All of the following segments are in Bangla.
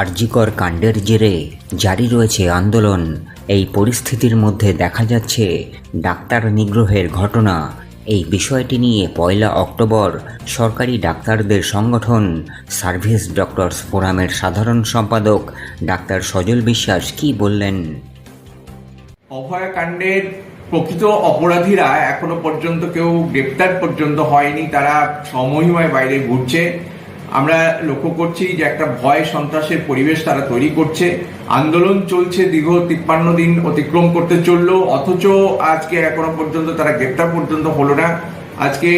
আরজিকর কাণ্ডের জেরে জারি রয়েছে আন্দোলন। এই পরিস্থিতির মধ্যে দেখা যাচ্ছে ডাক্তার নিগ্রহের ঘটনা। এই বিষয়টি নিয়ে পয়লা অক্টোবর সরকারি ডাক্তারদের সংগঠন সার্ভিস ডক্টরস ফোরামের সাধারণ সম্পাদক ডাক্তার সজল বিশ্বাস কি বললেন? অভয়াকাণ্ডের প্রকৃত অপরাধীরা এখনও পর্যন্ত কেউ গ্রেপ্তার পর্যন্ত হয়নি, তারা সমহিমায় বাইরে ঘুরছে। আমরা লক্ষ্য করছি যে একটা ভয় সন্ত্রাসের পরিবেশ তারা তৈরি করছে। আন্দোলন চলছে দীর্ঘ তিপ্পান্ন দিন অতিক্রম করতে চলল, অথচ আজকে এখনও পর্যন্ত তারা গ্রেপ্তার পর্যন্ত হলো না। আজকে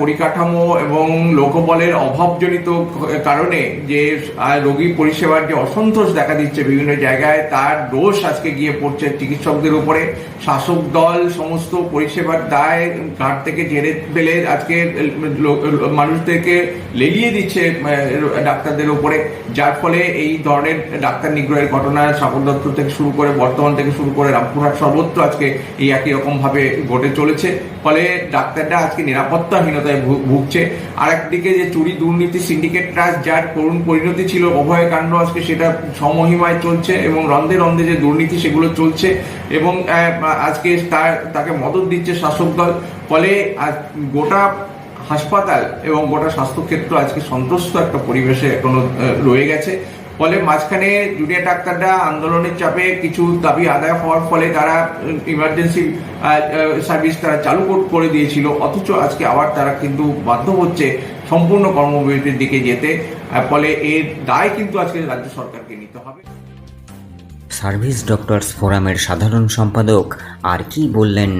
পরিকাঠামো এবং লোকবলের অভাবজনিত কারণে যে রোগী পরিষেবার যে অসন্তোষ দেখা দিচ্ছে বিভিন্ন জায়গায়, তার দোষ আজকে গিয়ে পড়ছে চিকিৎসকদের উপরে। শাসক দল সমস্ত পরিষেবার দায় ঘাট থেকে ঝেড়ে ফেলে আজকে মানুষদেরকে লেলিয়ে দিচ্ছে ডাক্তারদের উপরে। যার ফলে এই ধরনের ডাক্তার নিগ্রহের ঘটনা সাগর দত্ত থেকে শুরু করে বর্তমান থেকে শুরু করে, রামপুরহাট সর্বত্র আজকে এই একই রকমভাবে ঘটে চলেছে। ফলে ডাক্তাররা আজকে নিরাপত্তাহীনতায় ভুগছে। আর একদিকে যে চুরি দুর্নীতি সিন্ডিকেট ট্রাস্ট যার করুণ পরিণতি ছিল অভয় কাণ্ড আজকে সেটা সমহিমায় চলছে এবং রন্ধে রন্ধে যে দুর্নীতি সেগুলো চলছে এবং আজকে তার, তাকে মদত দিচ্ছে শাসক দল। ফলে গোটা হাসপাতাল এবং গোটা স্বাস্থ্যক্ষেত্র আজকে সন্ত্রস্ত একটা পরিবেশে এখনও রয়ে গেছে। ফলে মাঝখানে জুনিয়র ডাক্তাররা আন্দোলনের চাপে কিছু দাবি আদায় হওয়ার ফলে তারা ইমার্জেন্সি সার্ভিস তারা চালু করে দিয়েছিল। অথচ আজকে আবার তারা কিন্তু বাধ্য হচ্ছে সম্পূর্ণ কর্মবিরতির দিকে যেতে। ফলে এর দায় কিন্তু আজকে রাজ্য সরকারকে নিতে হবে। সার্ভিস ডক্টরস ফোরামের সাধারণ সম্পাদক আর কি বললেন?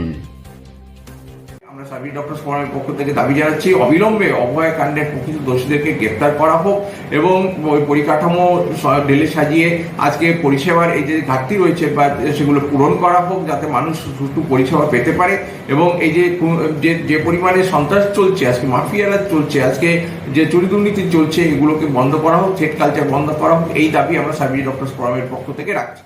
আমরা সার্ভিস ডক্টর ফোরামের পক্ষ থেকে দাবি জানাচ্ছি, অবিলম্বে অভয় কাণ্ডের প্রকৃত দোষীদেরকে গ্রেপ্তার করা হোক এবং ওই পরিকাঠামো ঢেলে সাজিয়ে আজকে পরিষেবার এই যে ঘাটতি রয়েছে বা সেগুলো পূরণ করা হোক যাতে মানুষ সুষ্ঠু পরিষেবা পেতে পারে এবং এই যে যে পরিমাণে সন্ত্রাস চলছে, আজকে মাফিয়ারা চলছে, আজকে যে চুরি দুর্নীতি চলছে, এগুলোকে বন্ধ করা হোক থ্রেড কালচার বন্ধ করা হোক, এই দাবি আমরা সার্ভিস ডক্টর ফোরামের পক্ষ থেকে রাখছি।